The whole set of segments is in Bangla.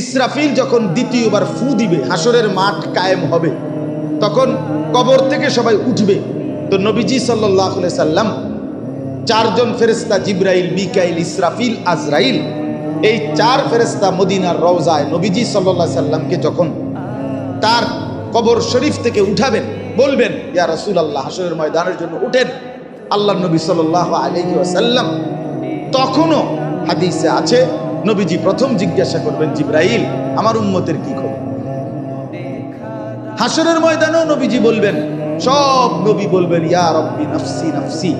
ইসরাফিল যখন দ্বিতীয়বার ফু দিবে, হাসরের মাঠ কায়েম হবে, তখন কবর থেকে সবাই উঠবে। তো নবীজি সাল্লাহ সাল্লাম, চারজন ফেরেস্তা জিব্রাইল, মিকাইল, ইসরাফিল, আজরাইল, এই চার ফেরেস্তা মদিনার রওজায় নবীজি সাল্লাহ সাল্লামকে যখন তার কবর শরীফ থেকে উঠাবেন, বলবেন, ইয়া রসুল আল্লাহ হাসরের ময়দানের জন্য উঠেন। আল্লাহ নবী সাল্লাহ আলহি তখনও হাদিসে আছে নবীজি প্রথম জিজ্ঞাসা করবেন, জিব্রাইল, আমার উম্মতের কি খবর? হাসরের ময়দানেও নবীজি বলবেন, সব নবী বলবেন, ইয়া রব্বি নফসি নফসি,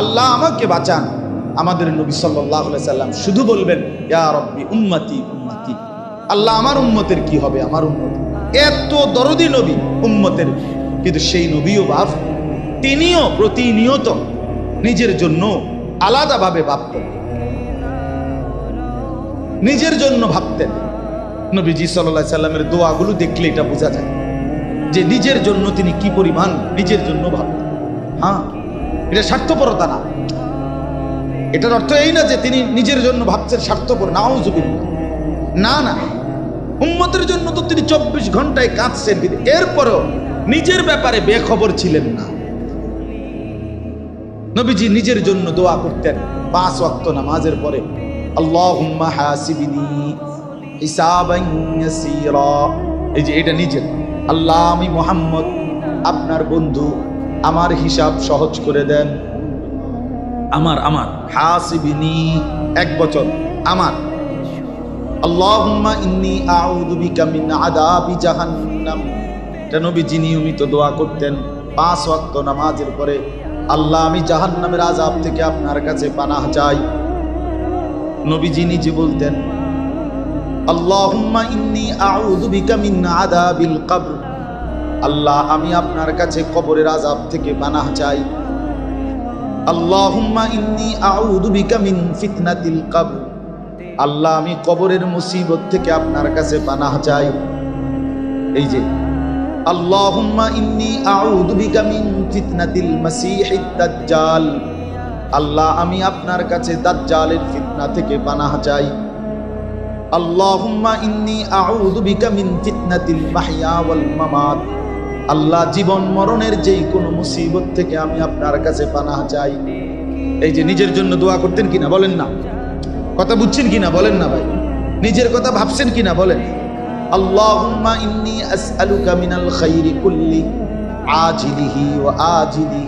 আল্লাহ আমাকে বাঁচান। আমাদের নবী সাল্লাহ সাল্লাম শুধু বলবেন, ইয়া রব্বি উম্মতি উম্মতি, আল্লাহ আমার উম্মতের কি হবে? আমার উম্মত। এত দরদি নবী উম্মতের, কিন্তু সেই নবীও বাপ, তিনিও প্রতিনিয়ত নিজের জন্য আলাদাভাবে ভাবতেন নিজের জন্য ভাবতেন। নবীজি সাল্লাহ সাল্লামের দোয়াগুলো দেখলে এটা বোঝা যায় যে নিজের জন্য তিনি কি পরিমাণ নিজের জন্য ভাবতেন। হ্যাঁ এটা স্বার্থপরতা না। এটার অর্থ এই না যে তিনি নিজের জন্য ভাবছেন স্বার্থপর নাও না না। উম্মতের জন্য তো তিনি চব্বিশ ঘন্টায় কাঁদছেন এরপরেও নিজের ব্যাপারে বেখবর ছিলেন না। নবীজি নিজের জন্য দোয়া করতেন পাঁচ ওয়াক্ত নামাজের পরে। আল্লাহুম্মা হাসিবিনি হিসাবান ইয়াসীরা। এই যে এটা নিজের। আল্লাহ আমি মোহাম্মদ, আপনার বন্ধু, আমার হিসাব সহজ করে দেন। আমার আমার। হাসিবিনি, এক বছর। আমার। আল্লাহুম্মা ইন্নী আউযু বিকা মিন আযাবি জাহান্নাম। এটা নবীজি নিয়মিত দোয়া করতেন পাঁচ ওয়াক্ত নামাজের পরে। আল্লাহ আমি জাহান্নামের আযাব থেকে আপনার কাছে পানাহ চাই। নবীজি নিজে বলতেন, আল্লাহুম্মা ইন্নী আউযু বিকা মিন আযাবিল কবর। আল্লাহ, আমি আপনার কাছে কবরের আযাব থেকে পানাহ চাই। আল্লাহুম্মা ইন্নী আউযু বিকা মিন ফিতনাতিল কবর। আল্লাহ, আমি কবরের মুসিবত থেকে আপনার কাছে পানাহ চাই। এই যে, আল্লাহুম্মা ইন্নী আউযু বিকা মিন ফিতনাতিল দাজ্জাল। আল্লাহ, আমি আপনার কাছে দাজ্জালের ফিতনা থেকে পানাহ চাই। আল্লাহুম্মা ইন্নী আউযু বিকা মিন ফিতনাতিল মাহইয়া ওয়াল মামাত। আল্লাহ জীবন মরণের যেই কোনো মুসিবত থেকে আমি আপনার কাছে পানাহ চাই। এই যে নিজের জন্য দোয়া করতেন কিনা বলেন না। কথা বুঝছেন কিনা বলেন না ভাই। নিজের কথা ভাবছেন কিনা বলেন। আল্লাহুম্মা ইন্নী আসআলুকা মিনাল খাইরি কুল্লি আজিলিহি ওয়া আজিলি।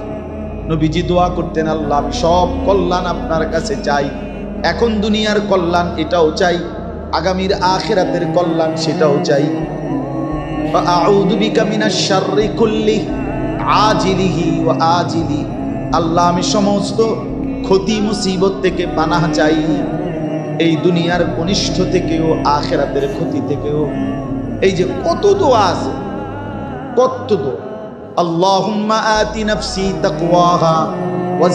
নবীজি দোয়া করতেন, আল্লাহ সব কল্যাণ আপনার কাছে চাই। এখন দুনিয়ার কল্যাণ এটাও চাই, আগামীর আখেরাতের কল্যাণ সেটাও চাই। আল্লাহ আমি সমস্ত ক্ষতি মুসিবত থেকে পানাহ চাই, এই দুনিয়ার কনিষ্ঠ থেকেও, আখেরাতের ক্ষতি থেকেও। এই যে কত দোয়া আছে, কত দোয়া। আল্লাহুম্মা আতি নাফসি তাকওয়াহা ওয়া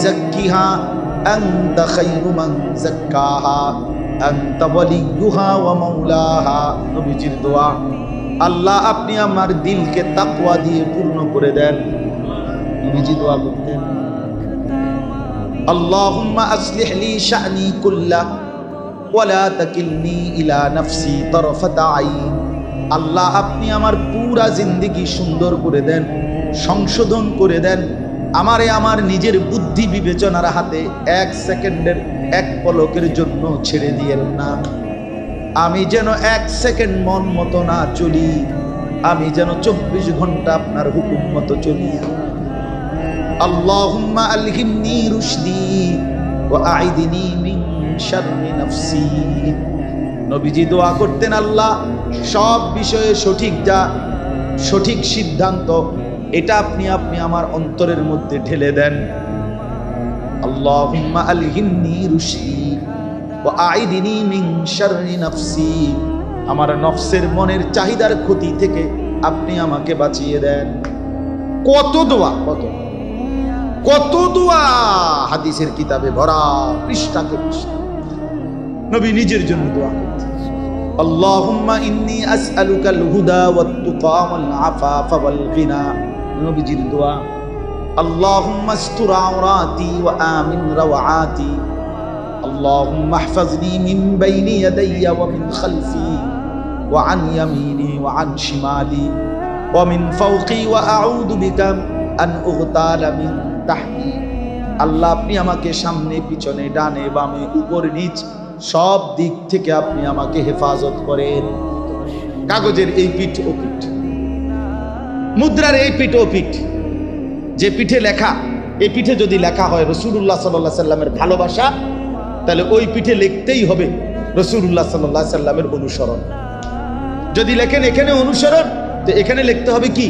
যাক্কিহা আনতা খায়রু মান যাক্কাহা আনতা ওয়ালিয়ুহা ওয়া মাওলাহা নবীজির দোয়া আল্লাহ আপনি আমার দিলকে তাকওয়া দিয়ে পূর্ণ করে দেন নবীজি দোয়া করতেন اللهم أصلح لي شأني كله ولا تكلني إلى نفسي طرفة عين আল্লাহ আপনি আমার পুরা জিন্দিগি সুন্দর করে দেন সংশোধন করে দেন আমারে আমার নিজের বুদ্ধি বিবেচনার হাতে এক সেকেন্ডের এক পলকের জন্য ছেড়ে দিয়েন না। আমি যেন এক সেকেন্ড মন মতো না চলি, আমি যেন চব্বিশ ঘণ্টা আপনার হুকুম মতো চলি। দোয়া করতেন, আল্লাহ, সব বিষয়ে সঠিক যা সঠিক সিদ্ধান্ত এটা আপনি আপনি আমার অন্তরের মধ্যে ঢেলে দেন। আল্লাহুম্মা আলহিমনি রুশদি ওয়া আইদিনি মিন শাররি নাফসি। আমার নফসের মনের চাহিদার ক্ষতি থেকে আপনি আমাকে বাঁচিয়ে দেন। কত দোয়া, কত কত দোয়া হাদিসের কিতাবে ভরা পৃষ্ঠাকে পৃষ্ঠা। নবী নিজের জন্য দোয়া করতেন। আল্লাহুম্মা ইন্নী আসআলুকাল হুদা ওয়াত তুকা ওয়াল আফাফা ওয়াল গিনা। নবীজির দোয়া আল্লাহুম্মা আস্তুর আওরাতি ওয়া আমিন রাওয়াতি اللهم احفظني من بين يدي ومن خلفي وعن يميني وعن شمالي ومن فوقي وأعوذ بك أن أغتال من تحتي আল্লাহ আপনি আমাকে সামনে পিছনে ডানে বামে উপর নিচ সব দিক থেকে আপনি আমাকে হেফাজত করেন কাগজের এই পিঠ ও পিঠ মুদ্রার এই পিঠ ও পিঠ, যে পিঠে লেখা, এই পিঠে যদি লেখা হয় রসুল্লাহ সাল্লাহ সাল্লামের ভালোবাসা, তাহলে ওই পিঠে লিখতেই হবে রসুল্লাহ সাল্লাহ সাল্লামের অনুসরণ। যদি লেখেন এখানে অনুসরণ, তো এখানে লিখতে হবে কি?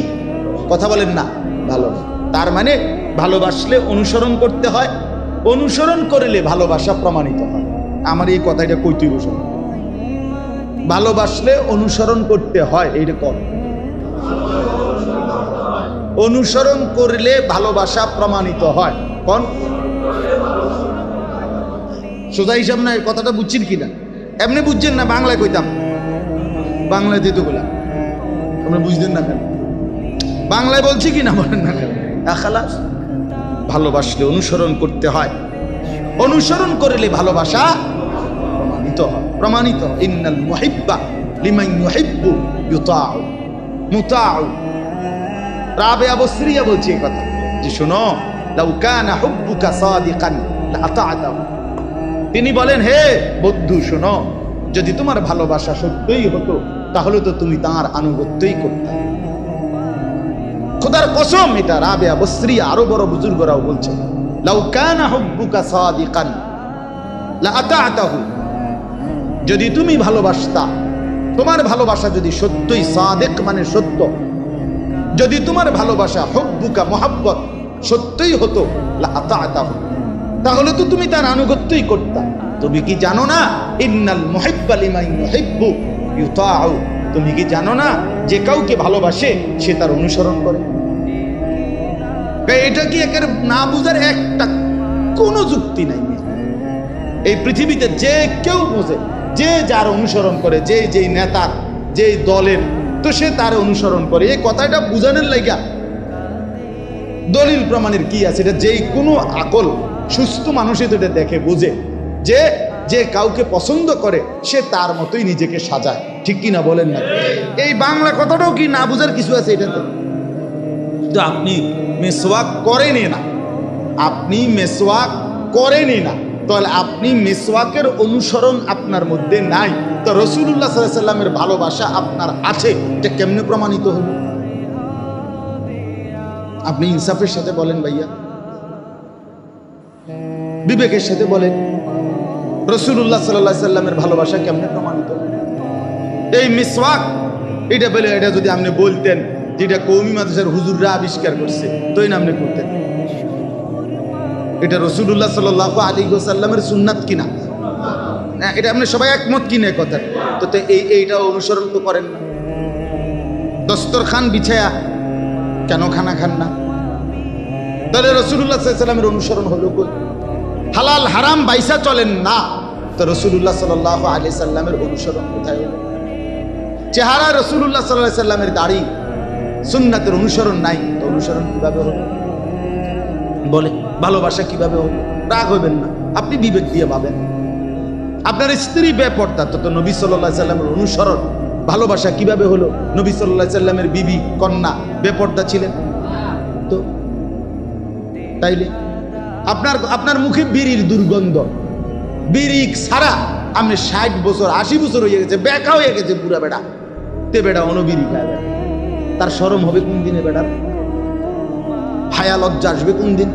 কথা বলেন না, ভালো তার মানে ভালোবাসলে অনুসরণ করতে হয়, অনুসরণ করলে ভালোবাসা প্রমাণিত হয়। আমার এই কথাটা কইতুই বসুন ভালোবাসলে অনুসরণ করতে হয়, এইটা কর। অনুসরণ করলে ভালোবাসা প্রমাণিত হয়। কোন? সোজা হিসাব না কথাটা বুঝছেন কিনা? এমনি বুঝছেন না, বাংলায় কইতাম। বাংলায় দিত বললাম তোমরা বুঝতেন না কেন? বাংলায় বলছি কি না বলেন না কেন? খালাস ভালোবাসলে অনুসরণ করতে হয়। অনুসরণ করলে ভালোবাসা প্রমাণিত হয়। প্রমাণিত। ইন্নাল মুহিব্বা লিমান ইউহিব্বু, ইউতাউ। মুতাউ। রাবেয়া বসরিয়া বলছে এই কথা। যে শোনো, লাউ কানা হুব্বুকা সাদিকান লাআতাতাহু তিনি বলেন, হে বন্ধু, শোনো, যদি তোমার ভালোবাসা সত্যই হতো, তাহলে তো তুমি তার আনুগত্যই করতে। খোদার কসম, এটা রাবেয়া বসরি আরও বড় বুজুর্গরাও বলছে, লাউ কানা হুব্বুকা সাদিকান লাআতাতাহু যদি তুমি ভালোবাসতা, তোমার ভালোবাসা যদি সত্যই সাদেক মানে সত্য যদি তোমার ভালোবাসা হব্বুকা মোহাব্বত সত্যই হতো তাহলে তো তুমি তার আনুগত্যই করতা। তুমি কি জানো না? ইন্নাল ইউতাউ তুমি কি জানো না? যে কাউকে ভালোবাসে, সে তার অনুসরণ করে। এটা কি একের না বুঝার একটা কোনো যুক্তি নাই এই পৃথিবীতে যে কেউ বোঝে, যে যার অনুসরণ করে, যে যেই নেতার, যেই দলের তো সে তার অনুসরণ করে। এই কথাটা বুঝানোর লাইগা দলিল প্রমাণের কি আছে? এটা যেই কোনো আকল সুস্থ মানুষই তো এটা দেখে, বুঝে। যে যে কাউকে পছন্দ করে, সে তার মতোই নিজেকে সাজায়। ঠিক কি না বলেন না? এই বাংলা কথাটাও কি না বুঝার কিছু আছে এটাতে? তো আপনি মেসওয়াক করেনই না। আপনি মেসওয়াক করেনই না। তাহলে আপনি মেসওয়াকের অনুসরণ আপনার মধ্যে নাই। তো রসুল্লাহ সাল্লামের ভালোবাসা আপনার আছে, এটা কেমনে প্রমাণিত হলো? আপনি ইনসাফের সাথে বলেন ভাইয়া। বিবেকের সাথে বলেন। রসুল্লাহ সাল্লাহ সাল্লামের ভালোবাসা কেমনে প্রমাণিত এই মিসওয়াক, এটা বলে, এটা যদি আপনি বলতেন যেটা কৌমি মাদ্রাসার হুজুররা আবিষ্কার করছে, তো এই নামনে করতেন। এটা রসুল্লাহ সাল আলী সাল্লামের সুন্নাত কিনা? না, এটা আপনি সবাই একমত কিনে কথা তো তো এই এইটা অনুসরণ তো করেন না। দস্তরখান বিছায়া কেন খানা খান না? তাহলে রসুল্লাহ সাল্লামের অনুসরণ হলো কই? হালাল হারাম বাইসা চলেন না। তো রসুল্লাহ সাল আলি সাল্লামের অনুসরণ কোথায় হলো? চেহারা রসুল্লাহ সাল্লাহ সাল্লামের দাড়ি সুন্নাতের অনুসরণ নাই। তো অনুসরণ কীভাবে হলো? বলে ভালোবাসা কীভাবে হলো? রাগ হবেন না। আপনি বিবেক দিয়ে পাবেন আপনার স্ত্রী বেপর্দা, তো তো নবী সাল্লাহ সাল্লামের অনুসরণ। ভালোবাসা কীভাবে হলো? নবী সাল্লাহ সাল্লামের বিবি, কন্যা, বেপর্দা ছিলেন? তো তাইলে আপনার আপনার মুখে বিড়ির দুর্গন্ধ। বিড়ি ছাড়া আপনি ষাট বছর, আশি বছর হয়ে গেছে, বেকা হয়ে গেছে পুরা বেড়া। তে বেড়া বেড়া। তার সরম হবে কোন দিনে বেড়ার? হায়া লজ্জা আসবে কোন দিন?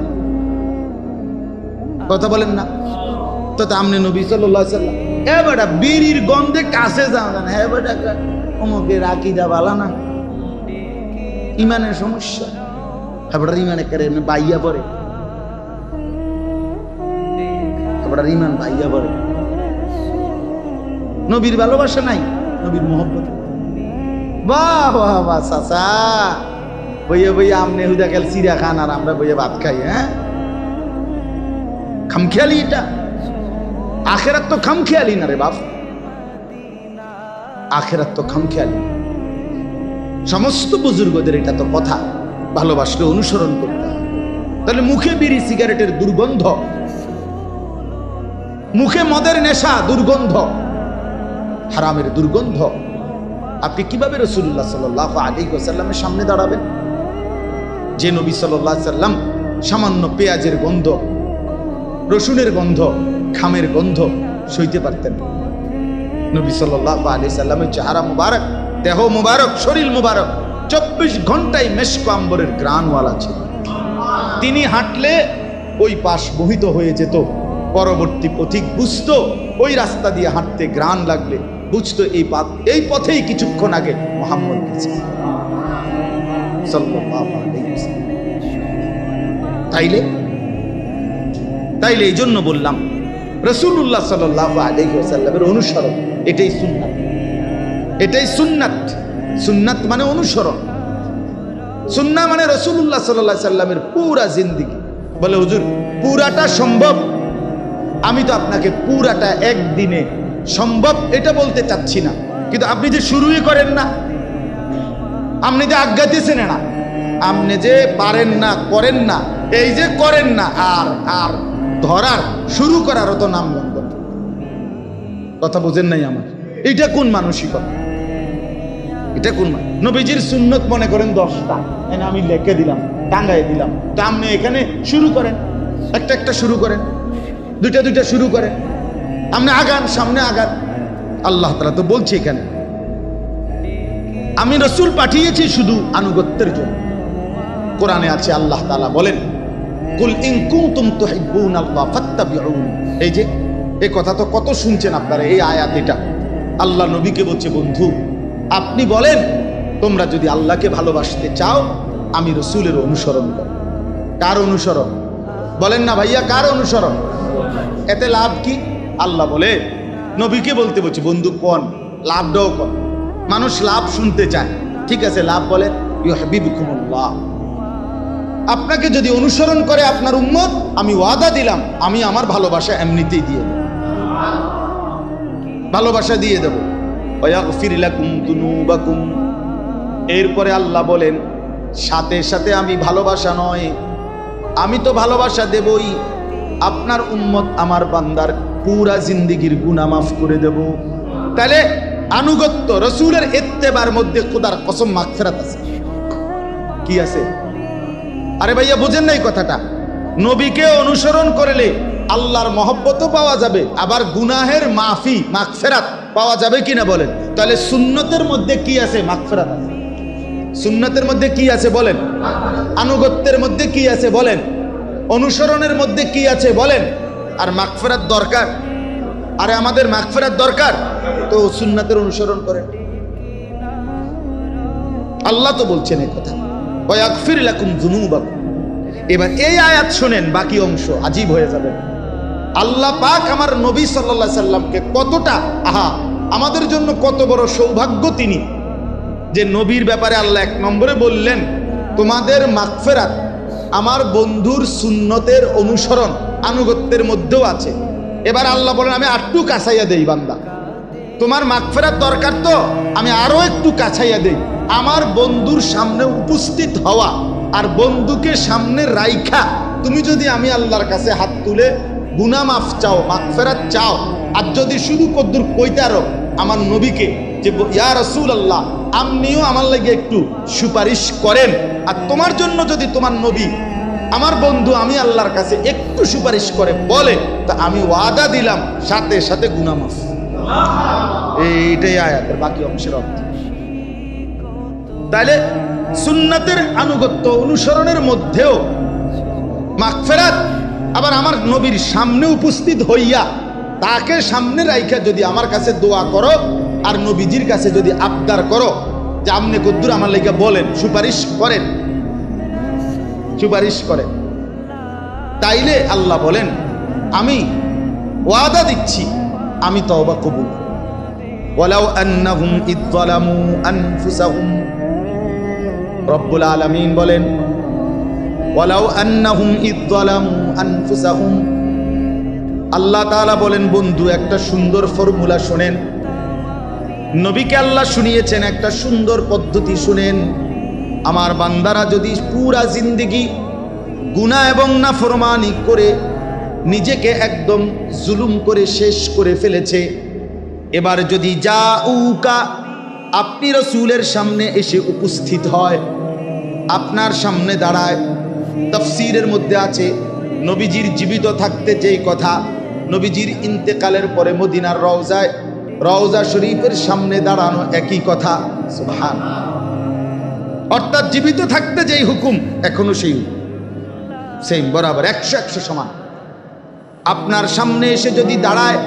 কথা বলেন না। তো আমনে নবী সাল্লাহ সাল্লাম, এ বেটা, বিড়ির গন্ধে কাছে যাও না হ্যাঁ বেটা অমুকে রাখি যা বালা না? ইমানের সমস্যা। বেটা ইমানে করে বাইয়া পড়ে। বেটার ইমান বাইয়া পড়ে। নবীর ভালোবাসা নাই, নবীর মোহব্বত বাহ বাহ বাহ, চাচা। বইয়ে বইয়ে আমনে হুদা গেল চিড়া খান আর আমরা বইয়ে ভাত খাই হ্যাঁ? খামখেয়ালি এটা আখেরাত তো খামখেয়ালি না রে বাপ। আখেরাত তো খামখেয়ালি। সমস্ত বুজুর্গদের এটা তো কথা। ভালোবাসলে অনুসরণ করতে তাহলে মুখে বিড়ি, সিগারেটের দুর্গন্ধ। মুখে মদের নেশা, দুর্গন্ধ। হারামের দুর্গন্ধ। আপনি কীভাবে রসুল্লাহ সাল্লাহ আলী ওসাল্লামের সামনে দাঁড়াবেন? যে নবী সাল্লাম সামান্য পেঁয়াজের গন্ধ রসুনের গন্ধ, খামের গন্ধ সইতে পারতেন। নবী সাল্লাহ আলি সাল্লামের চেহারা মুবারক, দেহ মুবারক, শরীর মুবারক, চব্বিশ ঘন্টায় মেশক আম্বরের গ্রানওয়ালা ছিল তিনি হাঁটলে ওই পাশ মোহিত হয়ে যেত, পরবর্তী পথিক বুঝতো, ওই রাস্তা দিয়ে হাঁটতে গ্রান লাগলে, বুঝতো এই পথ এই পথেই কিছুক্ষণ আগে মোহাম্মদ। তাইলে তাইলে এই জন্য বললাম রসুল্লাহ সাল্লাহ অনুসরণ এটাই সুন্নাত। এটাই সুন্নাত। সুন্নাত মানে অনুসরণ। সুন্না মানে রসুল্লাহ সাল্লাহ সাল্লামের পুরা জিন্দিগি। বলে, হুজুর, পুরাটা সম্ভব? আমি তো আপনাকে পুরাটা একদিনে সম্ভব এটা বলতে চাচ্ছি না। কিন্তু আপনি যে শুরুই করেন না, আপনি যে আজ্ঞা দিয়েছেন না, আপনি যে পারেন না, করেন না, এই যে করেন না, আর আর ধরার, শুরু করারও তো নাম গন্ধ কথা বোঝেন নাই আমার। এটা কোন মানসিকতা? এটা কোন নবীজির সুন্নত মনে করেন দশটা। আমি লেখে দিলাম টাঙ্গাই দিলাম। তা আপনি এখানে শুরু করেন। একটা একটা শুরু করেন। দুইটা দুইটা শুরু করেন। আপনি আগান, সামনে আগান। আল্লাহ তালা তো বলছি এখানে। আমি রসুল পাঠিয়েছি শুধু আনুগত্যের জন্য। কোরআনে আছে, আল্লাহ তালা বলেন কুল ইন কুনতুম তুহিব্বুন আল্লাহ ফাত্তাবিউন। এই যে এই কথা তো কত শুনছেন আপনারা, এই আয়াত এটা। আল্লাহ নবীকে বলছে, বন্ধু, আপনি বলেন, তোমরা যদি আল্লাহকে ভালোবাসতে চাও, আমি রসুলের অনুসরণ করো কার অনুসরণ? বলেন না ভাইয়া, কার অনুসরণ? এতে লাভ কি? আল্লাহ বলে, নবীকে বলতে বলছে, বন্ধু, কোন? লাভটাও কন? মানুষ লাভ শুনতে চায়। ঠিক আছে, লাভ বলে ইউ হাবিবুকুমুল্লাহ আপনাকে যদি অনুসরণ করে আপনার উম্মত, আমি ওয়াদা দিলাম, আমি আমার ভালোবাসা এমনিতেই দিয়ে দেব। ভালোবাসা দিয়ে দেব। এরপরে আল্লাহ বলেন, সাথে সাথে আমি ভালোবাসা নয়, আমি তো ভালোবাসা দেবই। আপনার উম্মত আমার বান্দার পুরা জিন্দিগির গুনাহ মাফ করে দেব। তাহলে আনুগত্য রসুলের এত্তেবার মধ্যে খোদার কসম মাগফিরাত আছে। কি আছে? আরে ভাইয়া, বুঝেন না এই কথাটা। নবীকে অনুসরণ করলে আল্লাহর মহব্বতও পাওয়া যাবে, আবার গুনাহের মাফি, মাগফেরাত পাওয়া যাবে কিনা বলেন? তাহলে সুন্নতের মধ্যে কি আছে মাগফেরাত? আছে সুন্নতের মধ্যে কি আছে বলেন? আনুগত্যের মধ্যে কি আছে বলেন? অনুসরণের মধ্যে কি আছে বলেন? আর মাগফেরাত দরকার? আরে আমাদের মাগফেরাত দরকার? তো সুন্নাতের অনুসরণ করেন। আল্লাহ তো বলছেন এই কথা। এবার এই আয়াত শুনেন, বাকি অংশ আজীব হয়ে যাবে। আল্লাহ পাক আমার নবী সাল্লাল্লাহু সাল্লামকে কতটা, আহা, আমাদের জন্য কত বড় সৌভাগ্য তিনি। যে নবীর ব্যাপারে আল্লাহ এক নম্বরে বললেন, তোমাদের মাগফেরাত আমার বন্ধুর সুন্নতের অনুসরণ আনুগত্যের মধ্যেও আছে। এবার আল্লাহ বলেন, আমি আটটু কাছাইয়া দেই বান্দা। তোমার মাগফেরাত দরকার তো, আমি আরও একটু কাছাইয়া দেই। আমার বন্ধুর সামনে উপস্থিত হওয়া আর বন্ধুকে সামনে রাইখা, তুমি যদি আমি আল্লাহর কাছে হাত তুলে গুনা মাফ চাও, মাগফেরাত চাও, আর যদি শুধু কদ্দুর কইতারো আমার নবীকে যে ইয়া রসুল আল্লাহ আপনিও আমার লাগে একটু সুপারিশ করেন। আর তোমার জন্য যদি তোমার নবী, আমার বন্ধু আমি আল্লাহর কাছে একটু সুপারিশ করে বলে, তা আমি ওয়াদা দিলাম, সাথে সাথে গুনা মাফ। এইটাই আয়াতের বাকি অংশের অর্থ। তাহলে সুন্নাতের আনুগত্য অনুসরণের মধ্যেও মাগফেরাত আবার আমার নবীর সামনে উপস্থিত হইয়া তাকে সামনে রাইখা যদি আমার কাছে দোয়া করো আর নবীজির কাছে যদি আবদার করো, যে আপনি কদ্দুর আমার লেগে বলেন, সুপারিশ করেন। সুপারিশ করেন। তাইলে আল্লাহ বলেন, আমি ওয়াদা দিচ্ছি আমি তওবা কবুল। ওয়ালাউ আন্নাহুম ইদ যালামু আনফুসাহুম। রব্বুল আলামিন বলেন, ওয়ালাউ আন্নাহুম ইদ যালামু আনফুসাহুম। আল্লাহ তাআলা বলেন, বন্ধু, একটা সুন্দর ফর্মুলা শুনেন। নবীকে আল্লাহ শুনিয়েছেন, একটা সুন্দর পদ্ধতি শুনেন। আমার বান্দারা যদি পুরা জিন্দিগি গুনাহ এবং না নাফরমানি করে নিজেকে একদম জুলুম করে শেষ করে ফেলেছে। এবার যদি যা উকা আপনি রসুলের সামনে এসে উপস্থিত হয়, আপনার সামনে দাঁড়ায়। তফসিরের মধ্যে আছে, নবীজির জীবিত থাকতে যেই কথা, নবীজির ইন্তেকালের পরে মদিনার রওজায়, রওজা শরীফের সামনে দাঁড়ানো একই কথা। সুবহান অর্থাৎ জীবিত থাকতে যেই হুকুম, এখনও সেই সেম বরাবর, একশো একশো সমান। আপনার সামনে এসে যদি দাঁড়ায়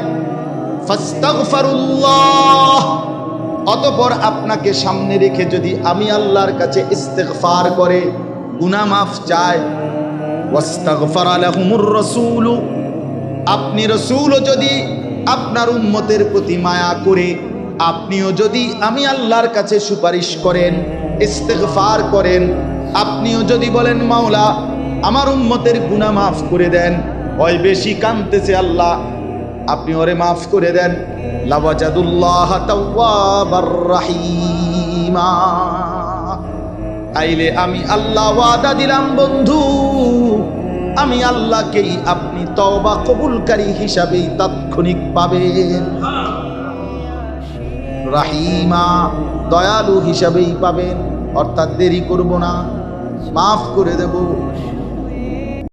অতপর আপনাকে সামনে রেখে যদি আমি আল্লাহর কাছে ইস্তেগফার করে, গুনাহ মাফ চায় রাসূল, আপনি রসুলও যদি আপনার উম্মতের প্রতি মায়া করে, আপনিও যদি আমি আল্লাহর কাছে সুপারিশ করেন, ইস্তেগফার করেন, আপনিও যদি বলেন, মাওলা, আমার উম্মতের গুনাহ মাফ করে দেন ওই বেশি কানতেছে আল্লাহ। আপনি ওরে মাফ করে দেন। রাহিমা। তাইলে আমি আল্লাহ ওয়াদা দিলাম, বন্ধু। আমি আল্লাহকেই আপনি তওবা কবুলকারী হিসাবেই তাৎক্ষণিক পাবেন। রাহিমা, দয়ালু হিসাবেই পাবেন। অর্থাৎ দেরি করব না। মাফ করে দেব।